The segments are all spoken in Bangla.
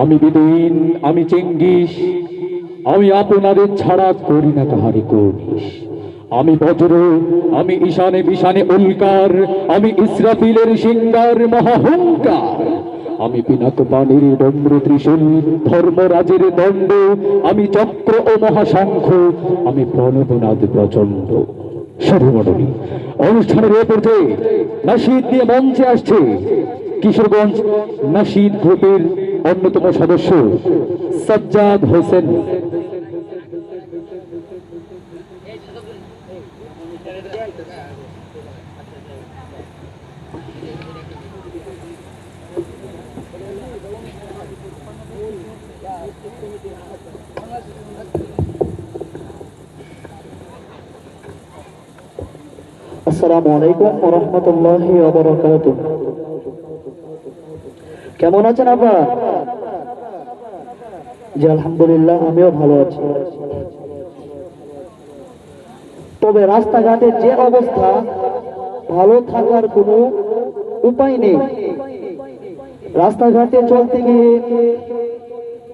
আমি বিদুইন, আমি চেঙ্গিস, আমি আপনাদের ছাড়া করি না কাহারি করিস আমি বজ্র, আমি ঈশানে বিশানে উল্কার, আমি ইসরাফিলের সিঙ্গার মহাহংকার আমি পিনাক বাণীর ডম্র ত্রিশূল, ধর্মরাজের দণ্ড, আমি চক্র ও মহাশঙ্খ, আমি প্রণবনাদ প্রচণ্ড। সর্বমণ্ডলী, অনুষ্ঠানের এ পর্যায়ে নাসিদ নিয়ে মঞ্চে আসছে কিশোরগঞ্জ নাসিদ গ্রুপের অন্যতম সদস্য সজ্জাদ হোসেন। আসসালামু আলাইকুম রহমতুল্লাহি কেমন আছেন আপনারা জি, আলহামদুলিল্লাহ, আমিও ভালো আছি। তবে রাস্তাঘাটের যে অবস্থা, ভালো থাকার কোনো উপায় নেই। রাস্তাঘাটে চলতে গিয়ে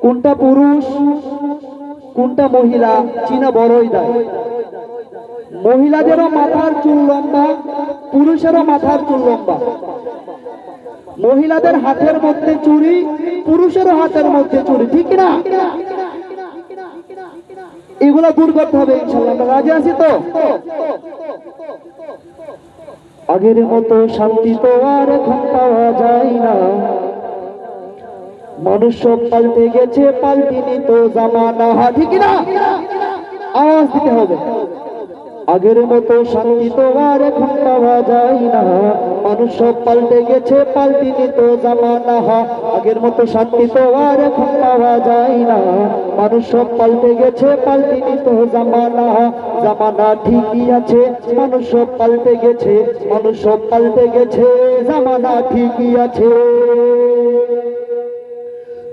কোনটা পুরুষ, কোনটা মহিলা, চীনা বড়ই দেয়। মহিলাদেরও মাথার চুল লম্বা, পুরুষেরও মাথার চুল লম্বা। মহিলাদের হাতের মধ্যে চুরি, পুরুষেরও হাতের মধ্যে চুরি, ঠিক না এগুলো দূর করতে হবে রাজি আছি তো? আগের মতো শান্তি তো আর এখন পাওয়া যায় না। মানুষ পাল্টে গেছে, পাল্টিনি তো জামানা। ঠিক না আওয়াজ দিতে হবে। আগের মতো শান্তি তো আর এখন পাওয়া যায় না। মানুষ সব পাল্টে গেছে পাল্টিনি তো জামানা। আগের মতো শান্তি তো আর এখন পাওয়া যায় না। মানুষ সব পাল্টে গেছে পাল্টিনি তো জামানা। জামানা ঠিকই আছে, মানুষ সব পাল্টে গেছে, মানুষ সব পাল্টে গেছে, জামানা ঠিকই আছে।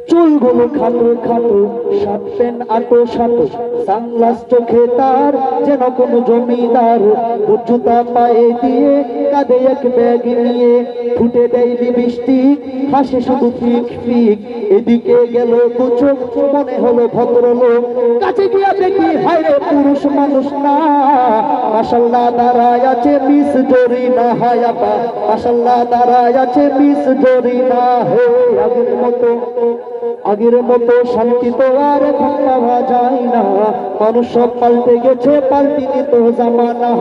চুলগুলো খাটো খাটো শার্ট প্যান্ট আটো সাটো। সানগ্লাস চোখে তার, যেন কোনো জমিদার জুতা পায়ে দিয়ে কাঁধে এক ব্যাগ নিয়ে ফুটে দেয় লিপস্টিক হাসে শুধু পিক পিক এদিকে গেল দু চোখ, মনে হলো ভদ্রলোক। কাছে গিয়া দেখি, হায় পুরুষ মানুষ না। মাসাল্লাহ দাঁড়ায় আছে মিস জরি না হায়াপা মাসাল্লাহ দাঁড়ায় আছে মিস জরি না হে আগের মতো। আগের মতো শান্তি তো আর পাওয়া যায় না। মানুষ সব পাল্টে গেছে পাল্টিনি তো জামানা।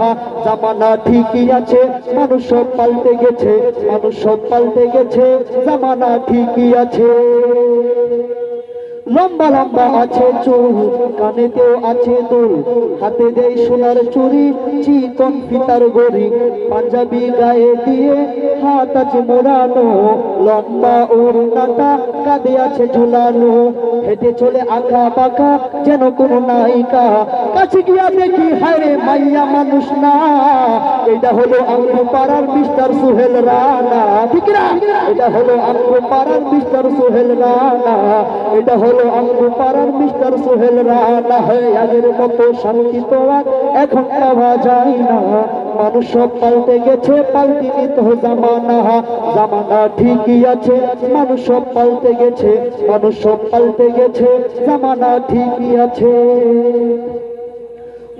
জামানা ঠিকই আছে, মানুষ সব পাল্টে গেছে, মানুষ সব পাল্টে গেছে, জামানা ঠিকই আছে। লম্বা লম্বা আছে চুল, কানেতেও আছে দুল। হাতে দেয় সোনার চুরি চিকন ফিতার গড়ি। পাঞ্জাবি গায়ে দিয়ে হাত আছে মোড়ানো। লম্বা ওড়নাটা কাঁধে আছে ঝুলানো। হেঁটে চলে আঁকা বাঁকা যেন কোনো নায়িকা। কাছে গিয়া দেখি হায় মাইয়া মানুষ না। এটা হলো আঙ্গু পাড়ার মিস্টার সোহেল রানা। ঠিক না? এটা হলো আঙ্গু পাড়ার মিস্টার সোহেল রানা। এটা হলো আঙ্গু পাড়ার মিস্টার সোহেল রানা হয়ে আগের মতো শান্তি তো এখন পাওয়া যায় না। মানুষ সব পাল্টে গেছে পাল্টিনি তো জামানা। জামানা ঠিকই আছে, মানুষ সব পাল্টে গেছে, মানুষ সব পাল্টে গেছে, জামানা ঠিকই আছে।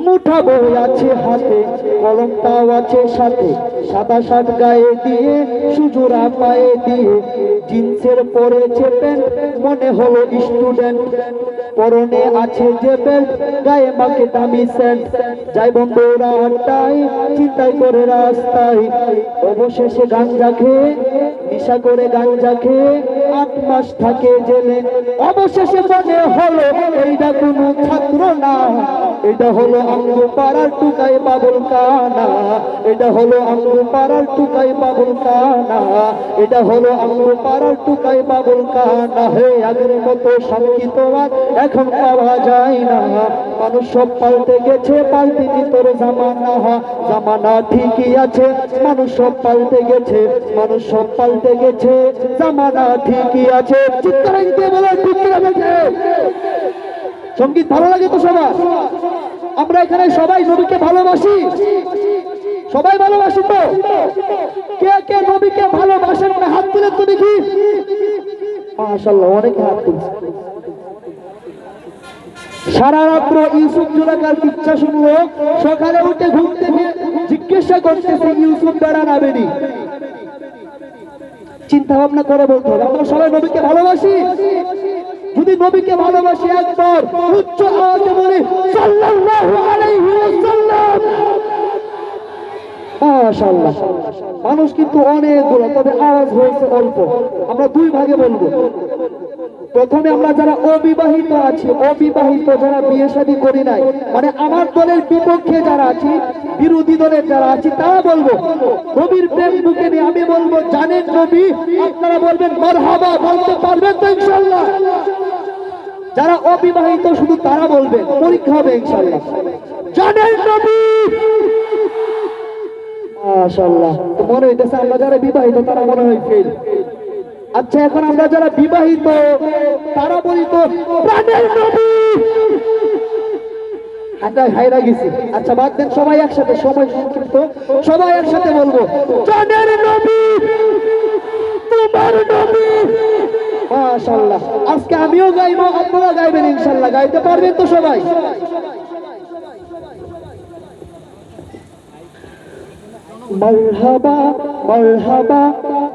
মুঠা বই আছে হাতে, কলমটাও আছে সাথে। সাদা শার্ট গায়ে দিয়ে, সুজুরা পায়ে দিয়ে। জিন্সের পরেছে প্যান্ট, মনে হলো স্টুডেন্ট। পরনে আছে যে বেল্ট, গায়ে মাকে দামি সেন্ট যাই বন্ধুরা আড্ডায় চিন্তাই করে রাস্তায়। অবশেষে গাঞ্জা খেয়ে নিশা করে গাঞ্জা খেয়ে আট মাস থাকে জেলে। অবশেষে মনে হলো এইটা কোনো ছাত্র না। এটা হলো অঙ্গ পাড়ার টুকাই বাবুল কানা। এটা হলো অঙ্গ পাড়ার টুকাই বাবুল কানা। এটা হলো অঙ্গ পাড়ার টুকাই বাবুল কানা। হে আগের মতো শান্তি তো আর এখন পাওয়া যায় না। মানুষ সব পাল্টে গেছে পাল্টিনি তোর জামানা জামানা ঠিকই আছে, মানুষ সব পাল্টে গেছে, মানুষ সব পাল্টে গেছে, জামানা ঠিকই আছে। চিত্তরাই দিয়ে বলে, ঠিক? সংগীত ভালো লাগে তো সবার। আমরা এখানে সবাই নবীকে ভালোবাসি। সবাই ভালোবাসি তো। কে কে নবীকে ভালোবাসেন না হাত তুলে তো দেখি। মাশাল্লাহ অনেকে হাত তুলছে। সারা রাত্র ইউসুফ জুলাকার ইচ্ছা শুনলো। সকালে উঠে ঘুম থেকে জিজ্ঞাসা করতেছে, ইউসুফ বেড়া নামেনি চিন্তা ভাবনা করে বলতে হবে, আমরা সবাই নবীকে ভালোবাসি? যদি নবীকে ভালোবাসি একবার, উচ্চ আওয়াজে বলি, সাল্লাল্লাহু আলাইহি ওয়াসাল্লাম। মাশাআল্লাহ। মানুষ কিন্তু অনেক দূর, তবে আওয়াজ হয়েছে অল্প। আমরা দুই ভাগে বলব। প্রথমে আমরা যারা অবিবাহিত আছি, অবিবাহিত যারা বিয়ে শাদী করি নাই মানে আমার দলের বিপক্ষে যারা আছি, বিরোধী দলের যারা আছি, তারা বলব, নবীর প্রেম বুকে নিয়ে আমি বলব, জানেন নবী, আপনারা বলবেন, মারহাবা বলতে পারবেন তো ইনশাল্লাহ যারা অবিবাহিত শুধু তারা বলবেন পরীক্ষা হবে ইনশাল্লাহ জানেন নবী! মাশাআল্লাহ। তো মনে হইতেছে আমরা যারা বিবাহিত, তারা মনে হয় ফেল আচ্ছা এখন আমরা যারা বিবাহিত, তারা বলি তো প্রাণের হাইরা গেছি। আচ্ছা বাদ দেন, সবাই একসাথে, সময় সংক্ষিপ্ত। সবাই একসাথে বলব, প্রাণের নবী! আজকে আমিও গাইবো, আপনারা গাইবেন, ইনশাআল্লাহ। গাইতে পারবেন তো সবাই। মারহাবা মারহাবা,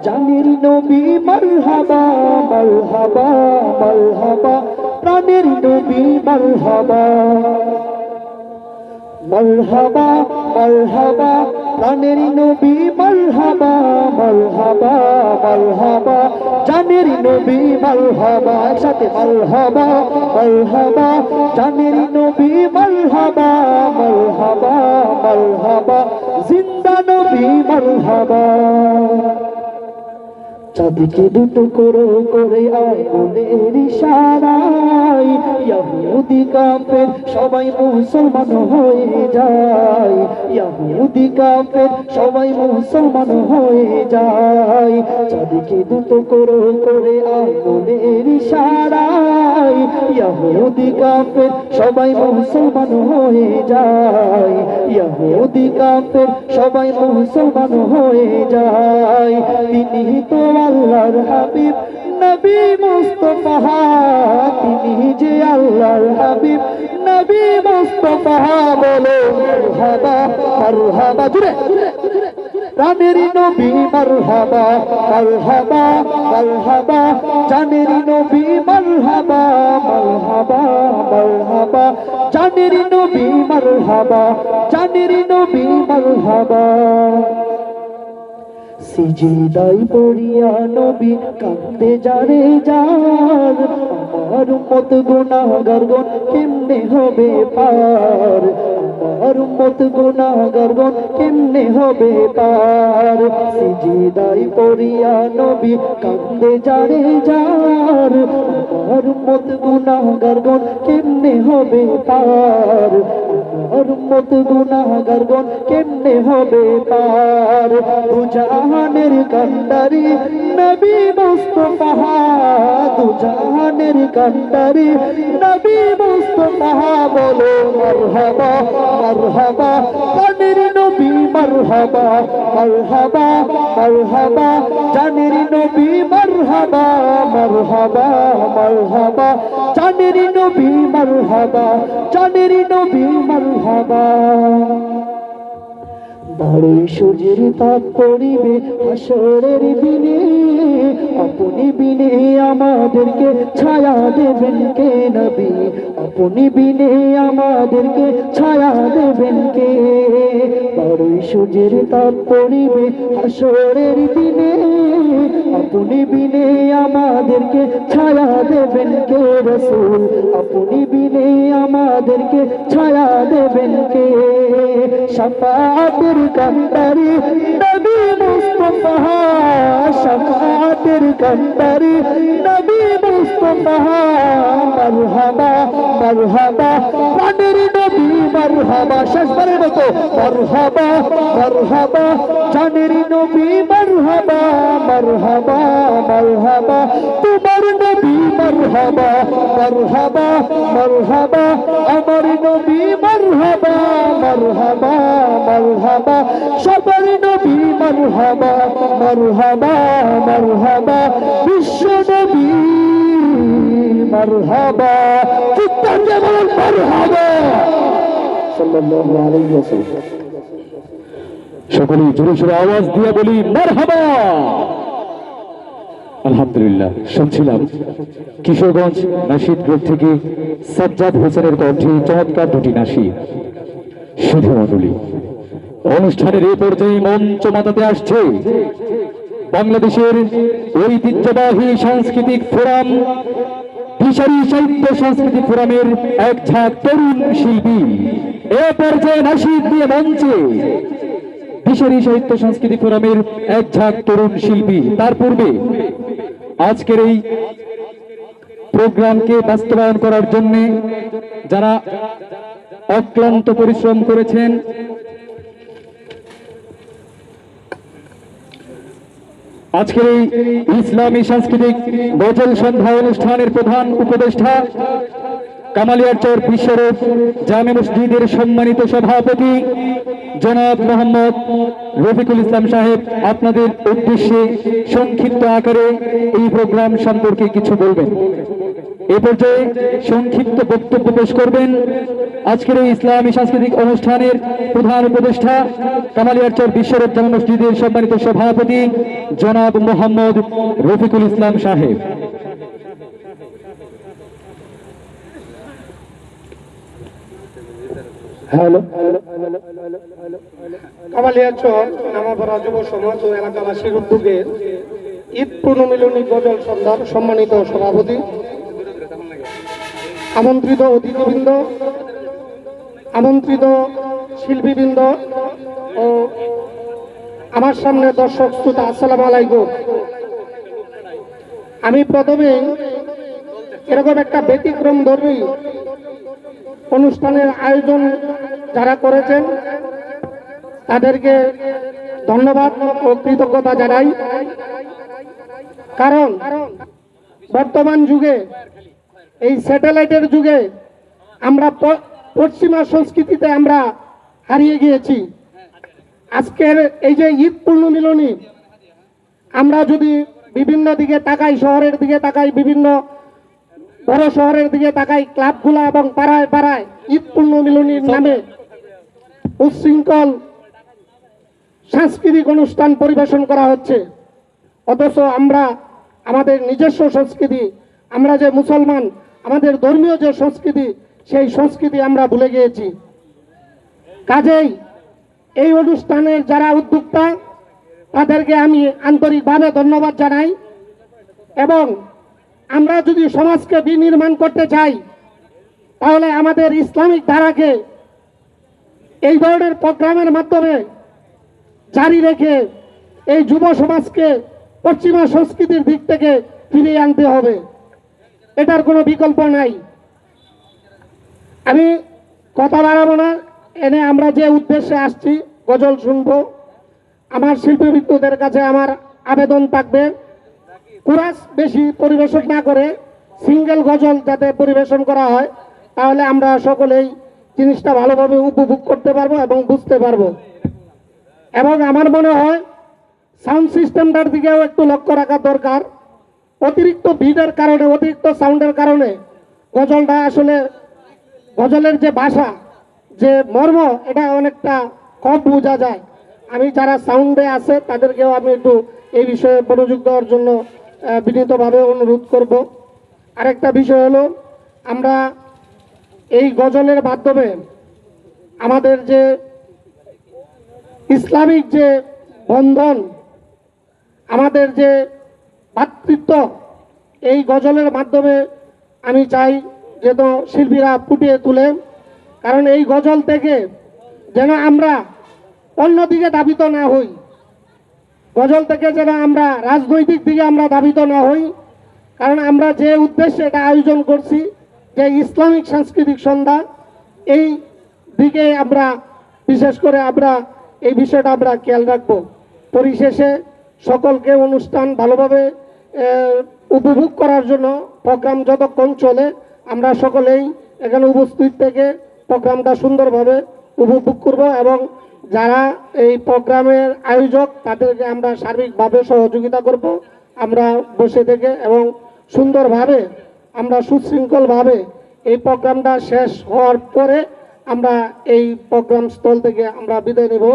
জানের নবী মারহাবা মারহাবা মারহাবা, প্রাণের নবী মারহাবা। মারহাবা মারহাবা, প্রাণের নবী মারহাবা মারহাবা মারহাবা, জানের নবী মারহাবা, একসাথে মারহাবা মারহাবা, জানের নবী মারহাবা মারহাবা মারহাবা নবী মারহাবা। চাঁদকে দুটো করো করে আগুনের ইশারায়। ইয়াহুদি কাফের সবাই মুসলমান হয়ে যায়। ইয়াহুদি কাফের সবাই মুসলমান হয়ে যায়। চাঁদকে দুটো করো করে আগুনের ইশারায়। ইয়াহুদি কাফের সবাই মুসলমান হয়ে যায়। ইয়াহুদি কাফের সবাই মুসলমান হয়ে যায়। তিনি তো আল্লাহর হাবিব, নবী মুস্তফা, তিনি যে আল্লাহর হাবিব, নবী মুস্তফা বলো, মারহাবা মারহাবা, জুড়ে প্রাণের নবী, মারহাবা মারহাবা মারহাবা। জানের নবী, মারহাবা মারহাবা মারহাবা। জানের নবী, মারহাবা জানের নবী, মারহাবা। সিজিদাই পড়িয়া নবী কান্দে যারে যার, আমার মত গুনাহগার গণ কেমনে হবে পার? আমার মত গুনাহগার গণ কেমনে হবে পার? সিজিদাই পড়িয়া নবী কান্দে যারে যার, আমার মত গুনাহগার গণ কেমনে হবে পার? আমার মত গুনাহগার গণ কেমনে হবে পার দুজাহানের কান্ডারি নবী মুস্তফা, দুজাহানের কান্ডারি নবী মুস্তফা বলো, মারহাবা মারহাবা কানের নবী মারহাবা মারহাবা মারহাবা, জানের নবী মারহাবা মারহাবা মারহাবা, জানের নবী মারহাবা, জানের নবী মারহাবা। বড়ই সূর্যের তাপ পড়িবে হাসরের দিনে। আমাদেরকে ছায়া দেবেন কে নবী? আপনি বিনে আমাদেরকে ছায়া দেবেন কে? বড়ই সূর্যের তাপ পড়িবে হাসরের দিনে। আপনি বিনে আমাদেরকে ছায়া দেবেন কে রসুল? আপনি বিনে আমাদেরকে ছায়া দেবেন কে? শাফাতের কান্দারি নবী মুস্তফা শাফাতের কান্দারি নবী মুস্তফা, মারহাবা মারহাবা, প্রাণের নবী, মারহাবা, শেষবারের মতো, মারহাবা মারহাবা জানের নবী, মারহাবা মারহাবা মারহাবা, তোমার নবী মারহাবা মারহাবা মারহাবা, আমার নবী মারহাবা মারহাবা মারহাবা, সবার নবী মারহাবা মারহাবা মারহাবা, বিশ্ব নবী মারহাবা। দিয়ে বলুন মারহাবা। সাল্লাল্লাহু জোরে সোরে আওয়াজ দিয়ে বলি, মারহাবা। আলহামদুলিল্লাহ। শুনছিলাম, কিশোরগঞ্জ নাসিদ গ্রুপ থেকে সাজ্জাদ হোসেনের কণ্ঠে চমৎকার দুটি নাসি। শুধু মণ্ডলী অনুষ্ঠানের এই পর্যায়ে মঞ্চ মাতাতে আসছে বাংলাদেশের ঐতিহ্যবাহী সাংস্কৃতিক ফোরাম ফিশারি সাহিত্য সাংস্কৃতিক ফোরামের এক ঝাঁক তরুণ শিল্পী। এ পর্যায়ে নাসিদ দিয়ে মঞ্চে ফিশারি সাহিত্য সাংস্কৃতিক ফোরামের এক ঝাঁক তরুণ শিল্পী। তার পূর্বে আজকের এই প্রোগ্রামকে বাস্তবায়ন করার জন্যে যারা অক্লান্ত পরিশ্রম করেছেন, আজকের এই ইসলামী সাংস্কৃতিক বজল সন্ধ্যা অনুষ্ঠানের প্রধান উপদেষ্টা কামালিয়ারচর বিশ্বরূপ জামে মসজিদের সম্মানিত সভাপতি জনাব মোহাম্মদ রফিকুল ইসলাম সাহেব, আপনাদের উদ্দেশ্যে সংক্ষিপ্ত আকারে এই প্রোগ্রাম সম্পর্কে কিছু বলবেন। এ পর্যায়ে সংক্ষিপ্ত বক্তব্য পেশ করবেন আজকের এই ইসলামী সাংস্কৃতিক অনুষ্ঠানের প্রধান উপদেষ্টা কামালিয়ারচর বিশ্বরূপ জামে মসজিদের সম্মানিত সভাপতি জনাব মোহাম্মদ রফিকুল ইসলাম সাহেব। হ্যালো। যুব সমাজ ও এলাকাবাসীর ঈদ সম্মানিত সভাপতি, আমন্ত্রিত অতিথিবৃন্দ, আমন্ত্রিত শিল্পীবৃন্দ ও আমার সামনে দর্শক শ্রোতা, আসসালাম আলাইকুম। আমি প্রথমে এরকম একটা ব্যতিক্রম ধর্মী অনুষ্ঠানের আয়োজন যারা করেছেন, তাদেরকে ধন্যবাদ ও কৃতজ্ঞতা জানাই। কারণ বর্তমান যুগে, এই স্যাটেলাইটের যুগে আমরা পশ্চিমা সংস্কৃতিতে আমরা হারিয়ে গিয়েছি। আজকের এই যে ঈদ পূর্ণমিলনী, আমরা যদি বিভিন্ন দিকে তাকাই, শহরের দিকে তাকাই, বিভিন্ন বড় শহরের দিকে তাকাই, ক্লাবগুলা এবং পাড়ায় পাড়ায় ঈদ পূর্ণমিলনীর নামে উচ্ছৃঙ্খল সাংস্কৃতিক অনুষ্ঠান পরিবেশন করা হচ্ছে। অথচ আমরা আমাদের নিজস্ব সংস্কৃতি, আমরা যে মুসলমান, আমাদের ধর্মীয় যে সংস্কৃতি, সেই সংস্কৃতি আমরা ভুলে গিয়েছি। কাজেই এই অনুষ্ঠানের যারা উদ্যোক্তা, তাদেরকে আমি আন্তরিকভাবে ধন্যবাদ জানাই এবং আমরা যদি সমাজকে বিনির্মাণ করতে চাই, তাহলে আমাদের ইসলামিক ধারাকে এই ধরনের প্রোগ্রামের মাধ্যমে জারি রেখে এই যুব সমাজকে পশ্চিমা সংস্কৃতির দিক থেকে ফিরিয়ে আনতে হবে। এটার কোনো বিকল্প নাই। আমি কথা বাড়াবো না, এনে আমরা যে উদ্দেশ্যে আসছি, গজল শুনব। আমার শিল্পীবৃত্তদের কাছে আমার আবেদন থাকবে। কুরাস বেশি পরিবেশন না করে সিঙ্গেল গজল যাতে পরিবেশন করা হয়, তাহলে আমরা সকলেই জিনিসটা ভালোভাবে উপভোগ করতে পারব এবং বুঝতে পারব। এবং আমার মনে হয় সাউন্ড সিস্টেমটার দিকেও একটু লক্ষ্য রাখা দরকার। অতিরিক্ত ভিড়ের কারণে, অতিরিক্ত সাউন্ডের কারণে গজলটা আসলে গজলের যে ভাষা, যে মর্ম, এটা অনেকটা কম বোঝা যায়। আমি যারা সাউন্ডে আছে, তাদেরকেও আমি একটু এই বিষয়ে মনোযোগ দেওয়ার জন্য বিনীতভাবে অনুরোধ করব। আরেকটা বিষয় হলো, আমরা এই গজলের মাধ্যমে আমাদের যে ইসলামিক যে বন্ধন, আমাদের যে ভাতৃত্ব, এই গজলের মাধ্যমে আমি চাই যেন শিল্পীরা ফুটিয়ে তুলে। কারণ এই গজল থেকে যেন আমরা অন্যদিকে দাবিত না হই। গজল থেকে যেন আমরা রাজনৈতিক দিকে আমরা দাবিত না হই, কারণ আমরা যে উদ্দেশ্যে এটা আয়োজন করছি, যে ইসলামিক সাংস্কৃতিক সন্ধ্যা, এই দিকে আমরা, বিশেষ করে আমরা এই বিষয়টা আমরা খেয়াল রাখব। পরিশেষে সকলকে অনুষ্ঠান ভালোভাবে উপভোগ করার জন্য প্রোগ্রাম যতক্ষণ চলে, আমরা সকলেই এখানে উপস্থিত থেকে প্রোগ্রামটা সুন্দরভাবে উপভোগ করব এবং যারা এই প্রোগ্রামের আয়োজক, তাদেরকে আমরা সার্বিকভাবে সহযোগিতা করব। আমরা বসে থেকে এবং সুন্দরভাবে আমরা সুশৃঙ্খলভাবে এই প্রোগ্রামটা শেষ হওয়ার পরে আমরা এই প্রোগ্রাম স্থল থেকে আমরা বিদায় নেব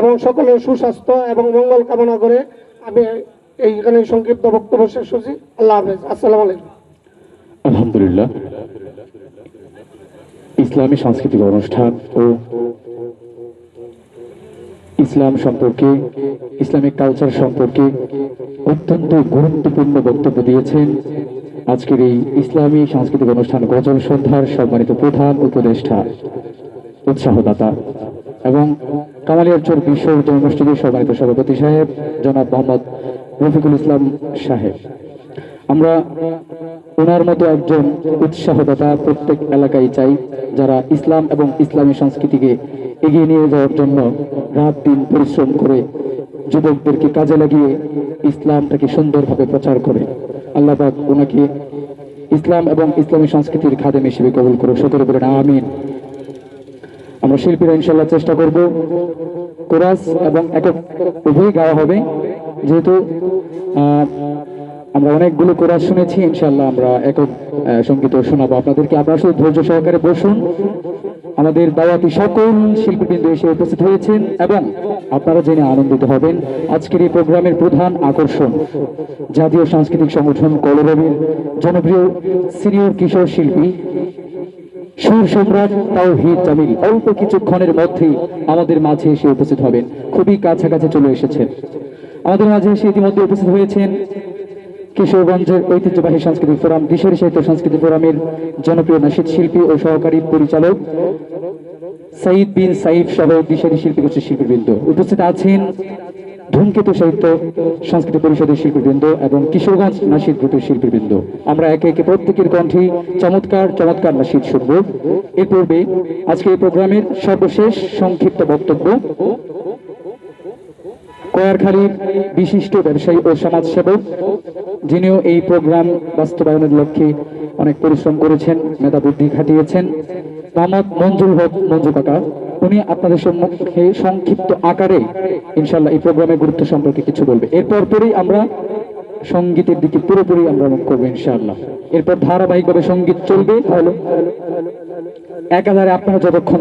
এবং সকলের সুস্বাস্থ্য এবং মঙ্গল কামনা করে আমি এইখানে সংক্ষিপ্ত বক্তব্য শেষ করছি। আল্লাহ হাফেজ। আসসালামু আলাইকুম। আলহামদুলিল্লাহ। ইসলামী সাংস্কৃতিক অনুষ্ঠান ও ইসলাম সম্পর্কে, ইসলামিক কালচার সম্পর্কে অত্যন্ত গুরুত্বপূর্ণ বক্তব্য দিয়েছেন আজকের এই ইসলামী সাংস্কৃতিক অনুষ্ঠান গজল সন্ধ্যার সম্মানিত প্রধান উপদেষ্টা, উৎসাহদাতা এবং কামালিয়ারচর বিশ্ববিদ্যালয় মসজিদের সম্মানিত সভাপতি সাহেব, জনাব মোহাম্মদ রফিকুল ইসলাম সাহেব। আমরা ওনার মতো একজন উৎসাহদাতা প্রত্যেক এলাকায় চাই যারা ইসলাম এবং ইসলামী সংস্কৃতিকে এগিয়ে নিয়ে যাওয়ার জন্য রাত দিন পরিশ্রম করে যুবকদেরকে কাজে লাগিয়ে ইসলামটাকে সুন্দরভাবে প্রচার করে। আল্লাহ ওনাকে ইসলাম এবং ইসলামী সংস্কৃতির খাদেম হিসেবে কবুল করে সতেরো বলেন, আমিন। আমরা শিল্পীরা ইনশাল্লাহ চেষ্টা করব কোরাস এবং একক উভয় গাওয়া হবে। যেহেতু আমরা অনেকগুলো কোরাস শুনেছি ইনশাল্লাহ আমরা একক সংগীত শোনাবো। আপনাদেরকে আপনারা শুধু ধৈর্য সহকারে বসুন। আমাদের দাওয়াতি সকল শিল্পীবৃন্দ এসে উপস্থিত হয়েছেন এবং আপনারা জেনে আনন্দিত হবেন আজকের এই প্রোগ্রামের প্রধান আকর্ষণ জাতীয় সাংস্কৃতিক সংগঠন কলরবের জনপ্রিয় সিনিয়র কিশোর শিল্পী সুর সম্রাট তাওহিদ জামিল। অল্প কিছুক্ষণের মধ্যেই আমাদের মাঝে এসে উপস্থিত হবেন। খুবই কাছাকাছি চলে এসেছেন। আমাদের মাঝে এসে ইতিমধ্যে উপস্থিত হয়েছেন কিশোরগঞ্জের ঐতিহ্যবাহী সাংস্কৃতিক ফোরাম কিশোরী সাহিত্য সংস্কৃতি ফোরামের জনপ্রিয় নাসিদ শিল্পী ও সহকারী পরিচালক সাইদ বিন সাইফ সহ দিশারি শিল্পী গোষ্ঠীর শিল্পীবৃন্দ। উপস্থিত আছেন ধূমকেতু সাহিত্য সংস্কৃতি পরিষদের শিল্পীবৃন্দ এবং কিশোরগঞ্জ নাসিদ গ্রুপের শিল্পীবৃন্দ। আমরা একে একে প্রত্যেকের কণ্ঠে চমৎকার চমৎকার নাসিদ শুনব। এর পূর্বে আজকে এই প্রোগ্রামের সর্বশেষ সংক্ষিপ্ত বক্তব্য। কয়ারখালীর বিশিষ্ট ব্যবসায়ী ও সমাজসেবক যিনিও এই প্রোগ্রাম বাস্তবায়নের লক্ষ্যে অনেক পরিশ্রম করেছেন, মেধা বুদ্ধি খাটিয়েছেন। মোহাম্মদ মঞ্জুর হক, মঞ্জু কাকা, উনি আপনাদের সম্মুখে সংক্ষিপ্ত আকারে ইনশাল্লাহ এই প্রোগ্রামের গুরুত্ব সম্পর্কে কিছু বলবে। এরপর পরেই আমরা সঙ্গীতের দিকে পুরোপুরি আমরা মুখ করব ইনশাআল্লাহ। এরপর ধারাবাহিকভাবে সংগীত চলবে। হলো একাধারে আপনারা যতক্ষণ